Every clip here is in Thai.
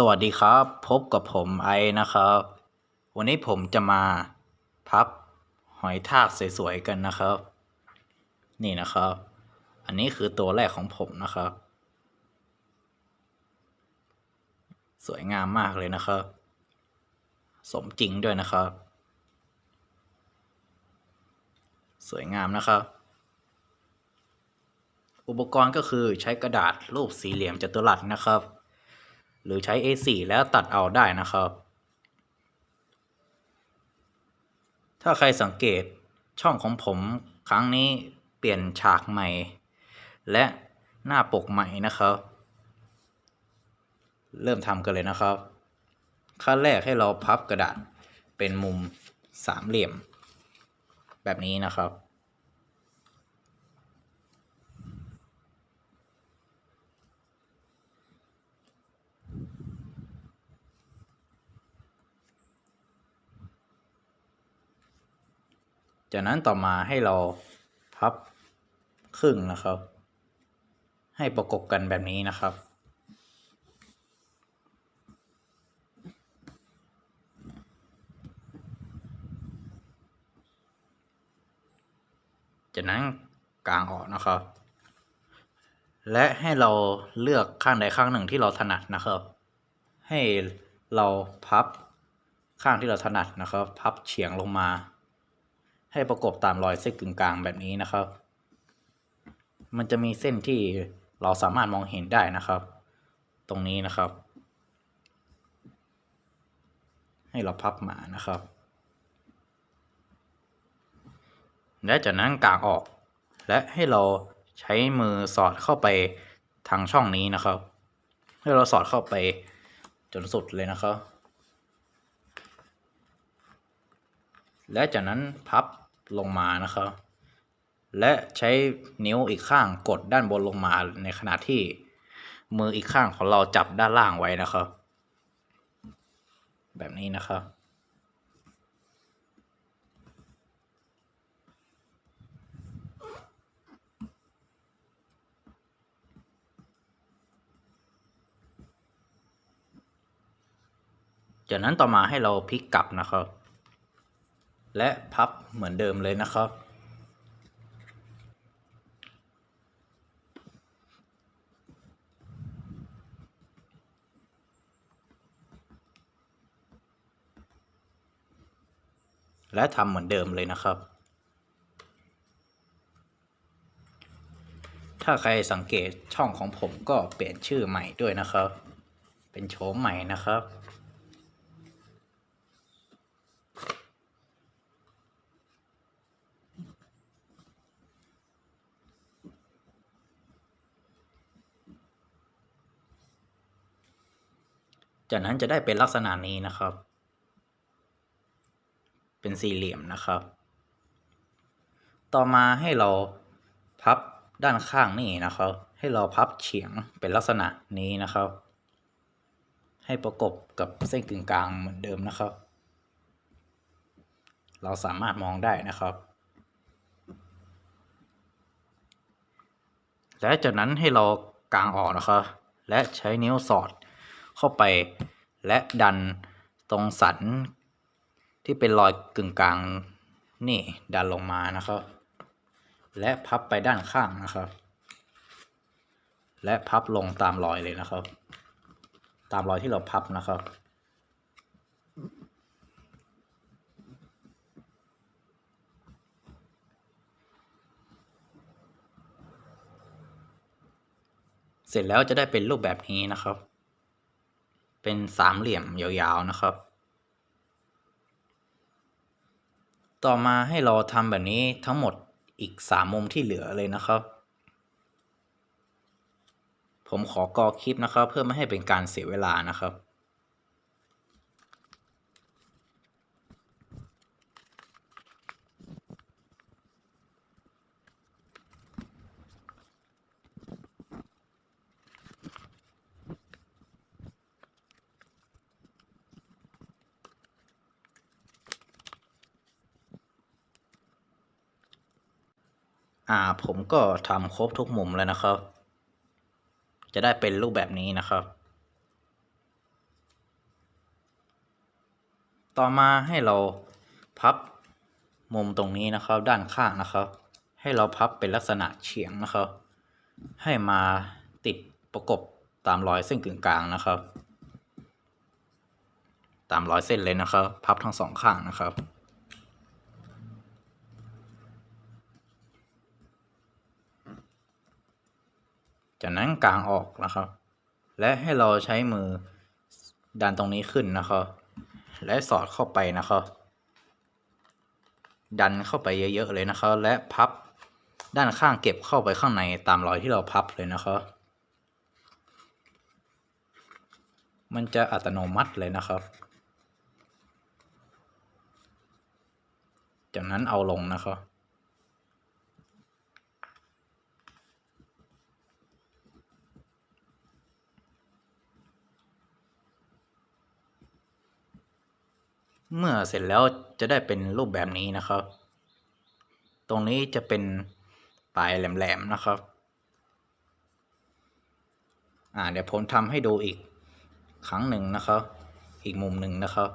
สวัสดีครับ พบกับผมไอนะครับ วันนี้ผมจะมาพับหอยทากสวยๆกันนะครับ นี่นะครับ อันนี้คือตัวแรกของผมนะครับ สวยงามมากเลยนะครับ สมจริงด้วยนะครับ สวยงามนะครับ อุปกรณ์ก็คือใช้กระดาษรูปสี่เหลี่ยมจัตุรัสนะครับ หรือใช้ A4 แล้วตัดเอาได้นะครับ ถ้าใครสังเกตช่องของผมครั้งนี้เปลี่ยนฉากใหม่ และหน้าปกใหม่นะครับ เริ่มทำกันเลยนะครับ ขั้นแรกให้เราพับกระดาษเป็นมุมสามเหลี่ยม แบบนี้นะครับ จากนั้นต่อมาให้เราพับครึ่งนะครับ ให้ประกบกันแบบนี้นะครับ จากนั้นกางออกนะครับ และให้เราเลือกข้างใดข้างหนึ่งที่เราถนัดนะครับ ให้เราพับข้างที่เราถนัดนะครับ พับเฉียงลงมา ให้ประกบตามรอยเส้นกึ่งกลางแบบนี้นะครับ มันจะมีเส้นที่เราสามารถมองเห็นได้นะครับ ตรงนี้นะครับ ให้เราพับมานะครับ และจากนั้นกางออก และให้เราใช้มือสอดเข้าไปทางช่องนี้นะครับ ให้เราสอดเข้าไปจนสุดเลยนะครับ และจากนั้นพับลงมานะครับ และใช้นิ้วอีกข้างกดด้านบนลงมาในขณะที่มืออีกข้างของเราจับด้านล่างไว้นะครับ แบบนี้นะครับจากนั้นต่อมาให้เราพลิกกลับนะครับ และพับเหมือนเดิมเลยนะครับ และทำเหมือนเดิมเลยนะครับ ถ้าใครสังเกตช่องของผมก็เปลี่ยนชื่อใหม่ด้วยนะครับ เป็นโฉมใหม่นะครับ จากนั้นจะได้เป็นลักษณะนี้นะครับ เป็นสี่เหลี่ยมนะครับ ต่อมาให้เราพับด้านข้างนี่นะครับ ให้เราพับเฉียงเป็นลักษณะนี้นะครับ ให้ประกบกับเส้นกึ่งกลางเหมือนเดิมนะครับ เราสามารถมองได้นะครับ และจากนั้นให้เรากางออกนะครับ และใช้นิ้วสอด เข้าไป และดันตรงสันที่เป็นรอยกึ่งกลางนี่ดันลงมานะครับ และพับไปด้านข้างนะครับ และพับลงตามรอยเลยนะครับ ตามรอยที่เราพับนะครับเสร็จแล้วจะได้เป็นรูปแบบนี้นะครับ เป็นสามเหลี่ยมยาวๆนะครับ ต่อมาให้เราทำแบบนี้ทั้งหมดอีกสามมุมที่เหลือเลยนะครับ ผมขอกอคลิปนะครับ เพื่อไม่ให้เป็นการเสียเวลานะครับ อ่าผมก็ทำครบทุกมุมแล้วนะครับ จะได้เป็นรูปแบบนี้นะครับ ต่อมาให้เราพับมุมตรงนี้นะครับ ด้านข้างนะครับ ให้เราพับเป็นลักษณะเฉียงนะครับ ให้มาติดประกบตามรอยเส้นกึ่งกลางนะครับ ตามรอยเส้นเลยนะครับ พับทั้งสองข้างนะครับ จากนั้นกางออกนะครับ และให้เราใช้มือดันตรงนี้ขึ้นนะครับ และสอดเข้าไปนะครับ ดันเข้าไปเยอะๆเลยนะครับ และพับด้านข้างเก็บเข้าไปข้างในตามรอยที่เราพับเลยนะครับมันจะอัตโนมัติเลยนะครับ จากนั้นเอาลงนะครับ เมื่อเสร็จแล้วจะได้เป็นรูปแบบนี้นะครับ ตรงนี้จะเป็นปลายแหลมๆนะครับ อ่าเดี๋ยวผมทำให้ดูอีกครั้งหนึ่งนะครับ อีกมุมหนึ่งนะครับ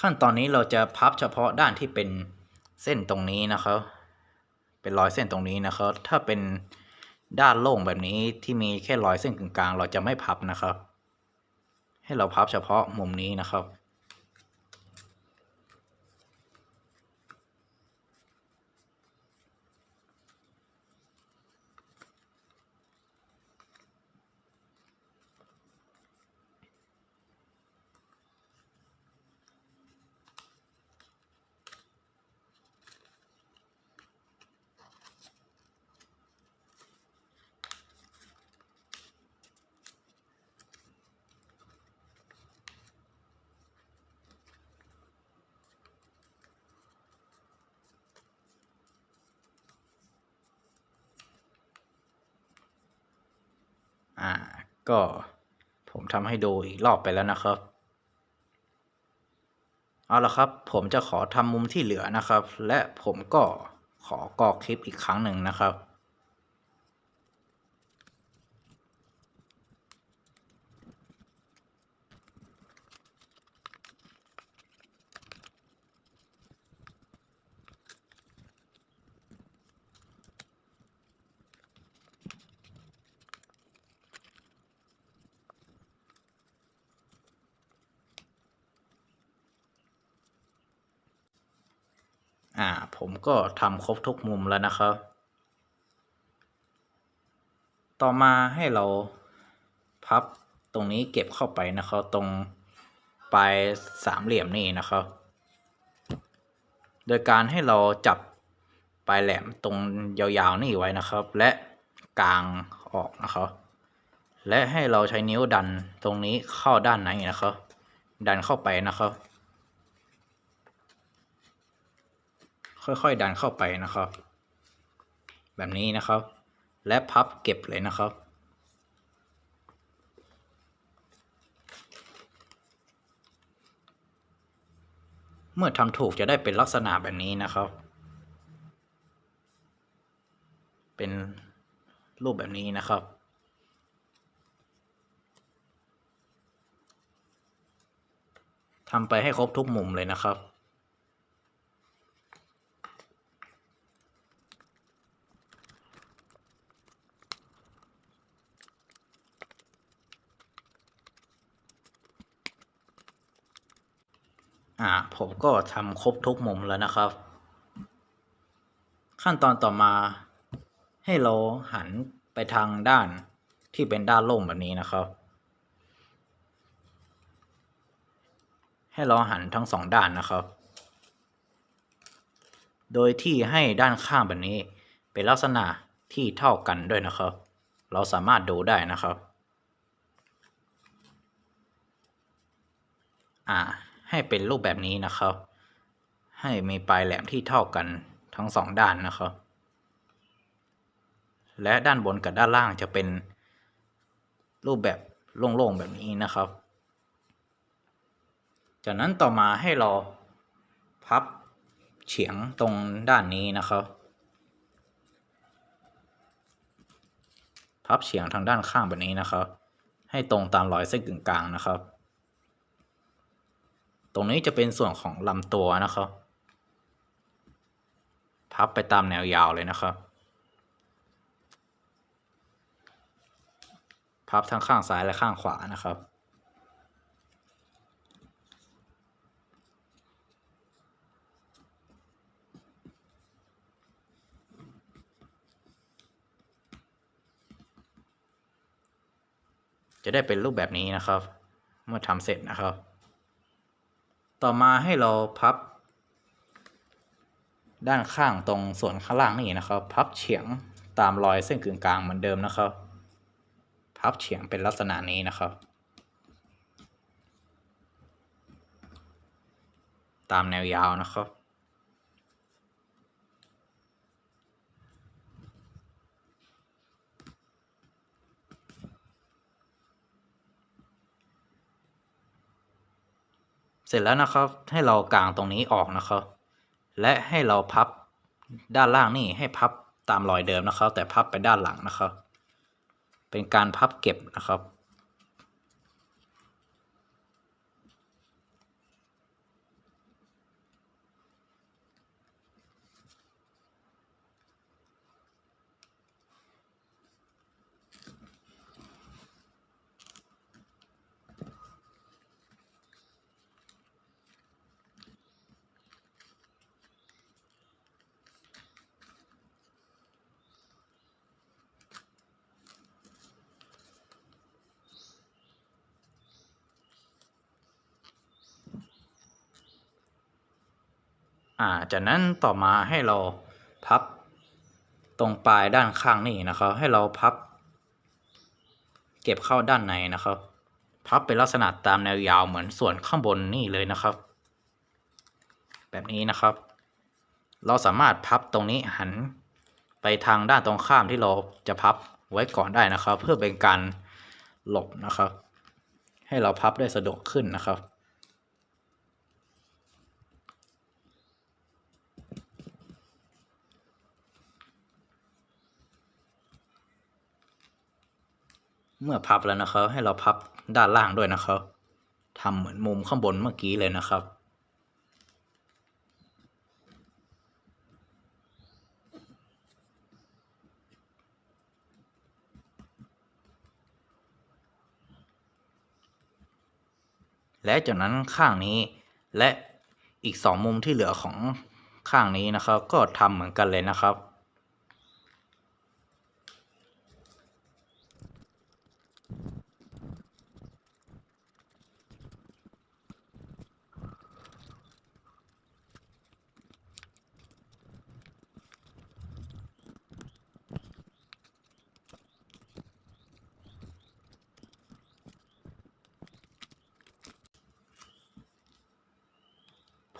ขั้นตอนนี้เราจะพับเฉพาะด้านที่เป็นเส้นตรงนี้นะครับ เป็นรอยเส้นตรงนี้นะครับ ถ้าเป็นด้านโล่งแบบนี้ที่มีแค่รอยเส้นกึ่งกลางเราจะไม่พับนะครับ ให้เราพับเฉพาะมุมนี้นะครับ อ่า ก็ผมทำให้ดูอีกรอบไปแล้วนะครับ เอาละครับ ผมจะขอทำมุมที่เหลือนะครับ และผมก็ขอกรอกคลิปอีกครั้งหนึ่งนะครับ อ่า ผมก็ทำครบทุกมุมแล้วนะครับ ต่อมาให้เราพับตรงนี้เก็บเข้าไปนะครับ ตรงปลายสามเหลี่ยมนี่นะครับ โดยการให้เราจับปลายแหลมตรงยาวๆนี่ไว้นะครับ และกางออกนะครับ และให้เราใช้นิ้วดันตรงนี้เข้าด้านในนะครับ ดันเข้าไปนะครับ ค่อยๆดันเข้าไปนะครับ แบบนี้นะครับ และพับเก็บเลยนะครับ เมื่อทำถูกจะได้เป็นลักษณะแบบนี้นะครับ เป็นรูปแบบนี้นะครับทำไปให้ครบทุกมุมเลยนะครับ อ่าผมก็ทำครบทุกมุมแล้วนะครับ ขั้นตอนต่อมาให้เราหันไปทางด้านที่เป็นด้านล่งแบบนี้นะครับ ให้เราหันทั้งสองด้านนะครับ โดยที่ให้ด้านข้างแบบนี้เป็นลักษณะที่เท่ากันด้วยนะครับ เราสามารถดูได้นะครับ อ่า ให้เป็นรูปแบบนี้นะครับ ให้มีปลายแหลมที่เท่ากันทั้งสองด้านนะครับ และด้านบนกับด้านล่างจะเป็นรูปแบบโล่งๆแบบนี้นะครับ จากนั้นต่อมาให้เราพับเฉียงตรงด้านนี้นะครับ พับเฉียงทางด้านข้างแบบนี้นะครับ ให้ตรงตามรอยเส้นกึ่งกลางนะครับ ตรงนี้จะเป็นส่วนของลำตัวนะครับ พับไปตามแนวยาวเลยนะครับ พับทั้งข้างซ้ายและข้างขวานะครับจะได้เป็นรูปแบบนี้นะครับ เมื่อทำเสร็จนะครับ ต่อมาให้เราพับ ด้านข้างตรงส่วนข้างล่างนี่นะครับ พับเฉียงตามรอยเส้นกึ่งกลางเหมือนเดิมนะครับ พับเฉียงเป็นลักษณะนี้นะครับ ตามแนวยาวนะครับ เสร็จแล้วนะครับ ให้เรากางตรงนี้ออกนะครับ และให้เราพับด้านล่างนี่ให้พับตามรอยเดิมนะครับ แต่พับไปด้านหลังนะครับ เป็นการพับเก็บนะครับ อ่าจากนั้นต่อมาให้เราพับตรงปลายด้านข้างนี่นะครับ ให้เราพับ เก็บเข้าด้านในนะครับ พับเป็นลักษณะตามแนวยาวเหมือนส่วนข้างบนนี่เลยนะครับ แบบนี้นะครับ เราสามารถพับตรงนี้หันไปทางด้านตรงข้ามที่เราจะพับไว้ก่อนได้นะครับ เพื่อเป็นการหลบนะครับ ให้เราพับได้สะดวกขึ้นนะครับ เมื่อพับแล้วนะครับ ให้เราพับด้านล่างด้วยนะครับทำเหมือนมุมข้างบนเมื่อกี้เลยนะครับ และจากนั้นข้างนี้และอีกสองมุมที่เหลือของข้างนี้นะครับ ก็ทำเหมือนกันเลยนะครับ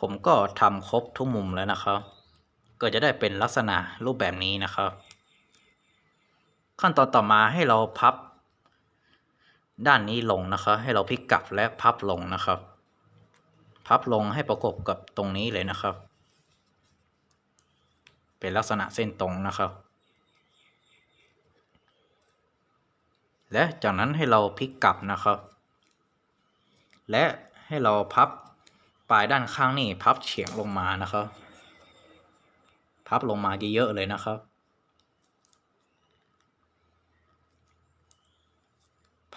ผมก็ทำครบทุกมุมแล้วนะครับ ก็จะได้เป็นลักษณะรูปแบบนี้นะครับ ขั้นตอนต่อมาให้เราพับ ด้านนี้ลงนะครับ ให้เราพลิกกลับและพับลงนะครับ พับลงให้ประกบกับตรงนี้เลยนะครับ เป็นลักษณะเส้นตรงนะครับ และจากนั้นให้เราพลิกกลับนะครับ และให้เราพับ ปลายด้านข้างนี่พับเฉียงลงมานะครับ พับลงมาเยอะๆเลยนะครับ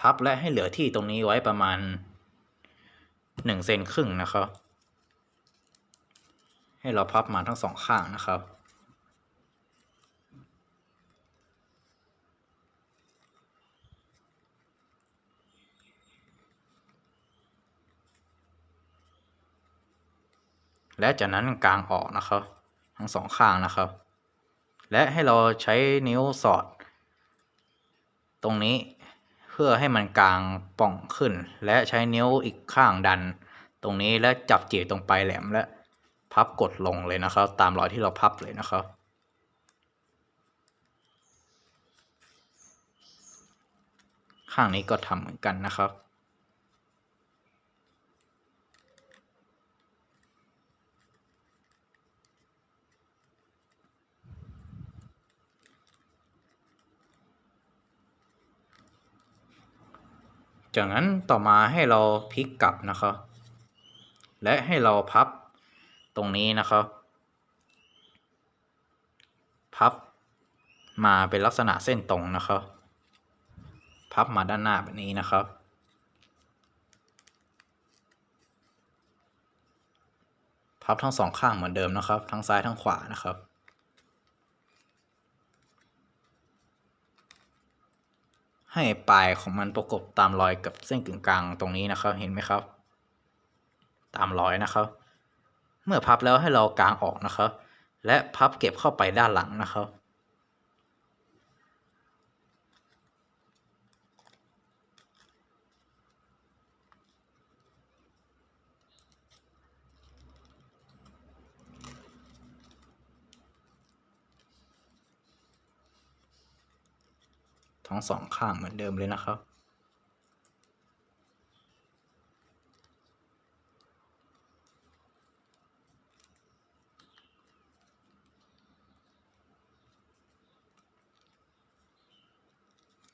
พับและให้เหลือที่ตรงนี้ไว้ประมาณหนึ่งเซนครึ่งนะครับ ให้เราพับมาทั้งสองข้างนะครับ และจากนั้นกางออกนะครับ ทั้งสองข้างนะครับ และให้เราใช้นิ้วสอด ตรงนี้เพื่อให้มันกลางป่องขึ้น และใช้นิ้วอีกข้างดัน ตรงนี้และจับจีบตรงปลายแหลมและพับกดลงเลยนะครับ ตามรอยที่เราพับเลยนะครับข้างนี้ก็ทำเหมือนกันนะครับ จากนั้นต่อมาให้เราพลิกกลับนะครับ และให้เราพับตรงนี้นะครับ พับมาเป็นลักษณะเส้นตรงนะครับ พับมาด้านหน้าแบบนี้นะครับ พับทั้งสองข้างเหมือนเดิมนะครับ ทั้งซ้ายทั้งขวานะครับ ให้ปลายของมันประกบตามรอยกับเส้นกึ่งกลางตรงนี้นะครับ เห็นไหมครับ ตามรอยนะครับ เมื่อพับแล้วให้เรากางออกนะครับ และพับเก็บเข้าไปด้านหลังนะครับ ทั้งสองข้างเหมือนเดิมเลยนะครับ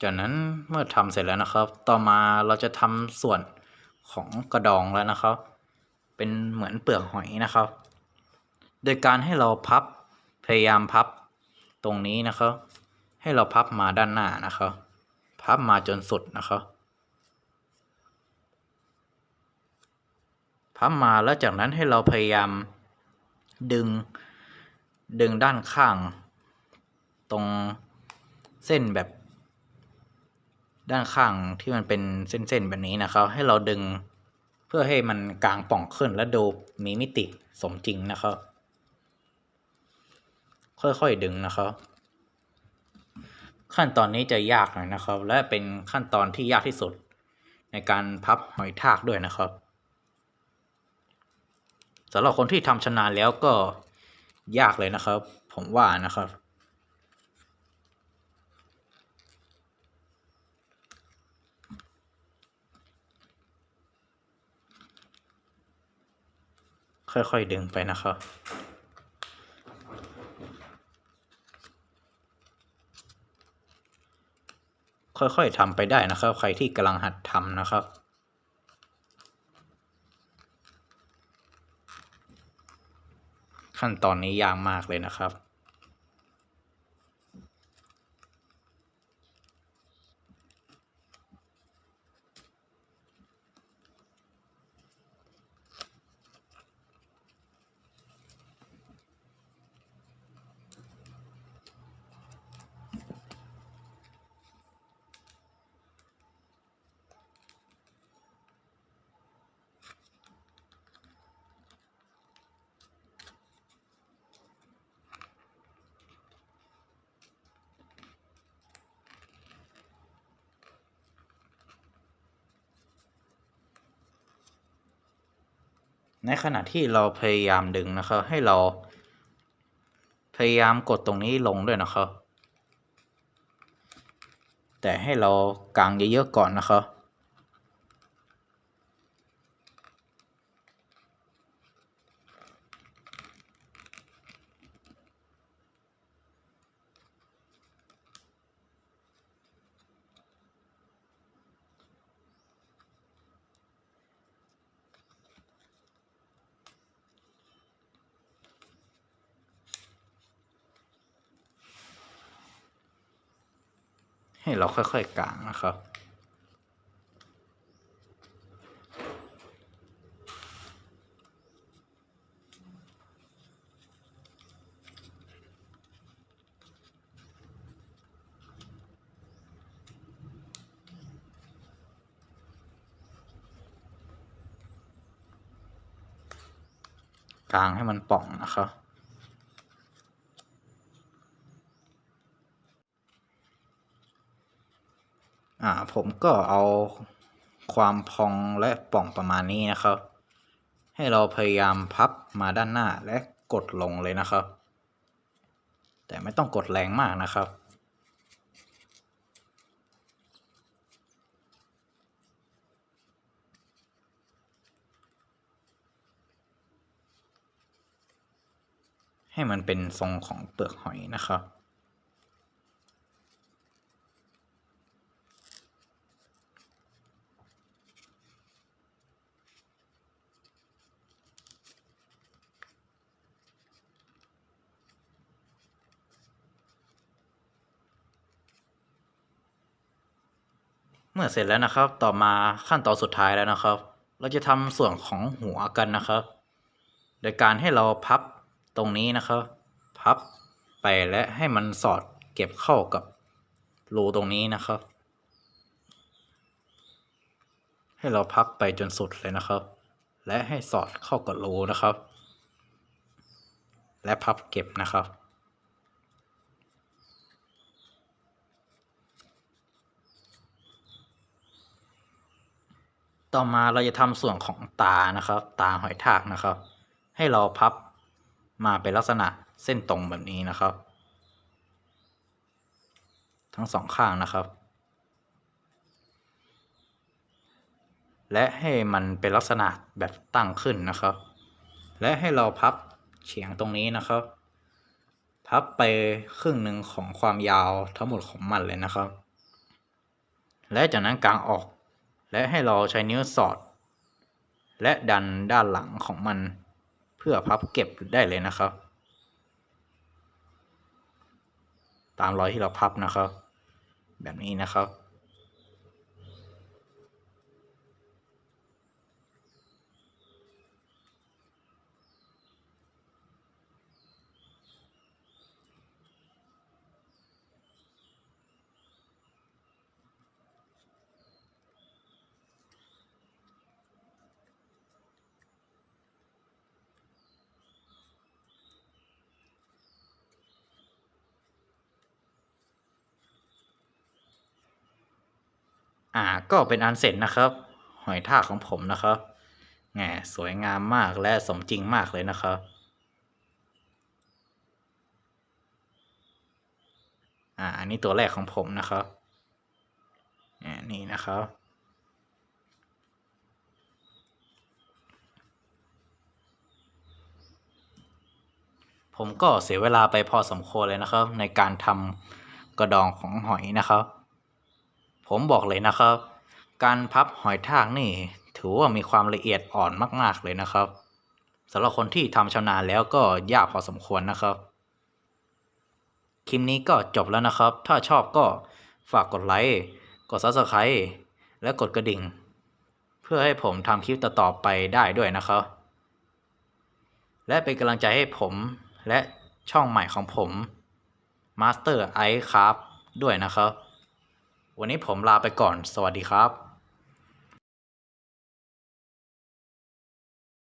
จากนั้นเมื่อทำเสร็จแล้วนะครับ ต่อมาเราจะทำส่วนของกระดองแล้วนะครับ เป็นเหมือนเปลือกหอยนะครับ โดยการให้เราพับพยายามพับตรงนี้นะครับ ให้เราพับมาด้านหน้านะครับพับมาจนสุดนะครับพับมาแล้วจากนั้นให้เราพยายามดึงดึงด้านข้าง ตรงเส้นแบบ ด้านข้างที่มันเป็นเส้นๆแบบนี้นะครับ ให้เราดึงเพื่อให้มันกลางป่องขึ้นและดูมีมิติสมจริงนะครับ ค่อยๆดึงนะครับ ขั้นตอนนี้จะยากหน่อยนะครับ และเป็นขั้นตอนที่ยากที่สุด ในการพับหอยทากด้วยนะครับสำหรับคนที่ทำชนาแล้วก็ยากเลยนะครับ ผมว่านะครับ ค่อยๆดึงไปนะครับ ค่อยๆทำไปได้นะครับ ใครที่กำลังหัดทำนะครับขั้นตอนนี้ยากมากเลยนะครับ ในขณะที่เราพยายามดึงนะครับให้เรา พยายามกดตรงนี้ลงด้วยนะครับ แต่ให้เรากางเยอะๆก่อนนะครับ ให้เราค่อยๆกางนะครับ กางให้มันป่องนะครับ อ่าผมก็เอาความพองและป่องประมาณนี้นะครับ ให้เราพยายามพับมาด้านหน้าและกดลงเลยนะครับ แต่ไม่ต้องกดแรงมากนะครับให้มันเป็นทรงของเปลือกหอยนะครับ มื่อเสร็จแล้วนะครับ ต่อมาขั้นตอนสุดท้ายแล้วนะครับ เราจะทำส่วนของหัวกันนะครับ โดยการให้เราพับตรงนี้นะครับ พับไปและให้มันสอดเก็บเข้ากับรูตรงนี้นะครับ ให้เราพับไปจนสุดเลยนะครับ และให้สอดเข้ากับรูนะครับ และพับเก็บนะครับ ต่อมาเราจะทำส่วนของตานะครับ ตาหอยทากนะครับ ให้เราพับมาเป็นลักษณะเส้นตรงแบบนี้นะครับ ทั้งสองข้างนะครับ และให้มันเป็นลักษณะแบบตั้งขึ้นนะครับ และให้เราพับเฉียงตรงนี้นะครับ พับไปครึ่งหนึ่งของความยาวทั้งหมดของมันเลยนะครับ และจากนั้นกางออก และให้เราใช้นิ้วสอด และดันด้านหลังของมัน เพื่อพับเก็บได้เลยนะครับ ตามรอยที่เราพับนะครับ แบบนี้นะครับ อ่าก็เป็นอันเสร็จนะครับ หอยทากของผมนะครับแหมสวยงามมากและสมจริงมากเลยนะครับ อ่าอันนี้ตัวแรกของผมนะครับนี่นะครับผมก็เสียเวลาไปพอสมควรเลยนะครับ ในการทำกระดองของหอยนะครับ ผมบอกเลยนะครับ การพับหอยทากนี่ถือว่ามีความละเอียดอ่อนมาก ๆ เลยนะครับสำหรับคนที่ทำชำนาญแล้วก็ยากพอสมควรนะครับ คลิปนี้ก็จบแล้วนะครับ ถ้าชอบก็ฝากกดไลค์ กด Subscribe และกดกระดิ่ง เพื่อให้ผมทำคลิปต่อๆไปได้ด้วยนะครับ และเป็นกำลังใจให้ผมและช่องใหม่ของผม Master Ice Craft ด้วยนะครับ วันนี้ผมลาไปก่อน สวัสดีครับ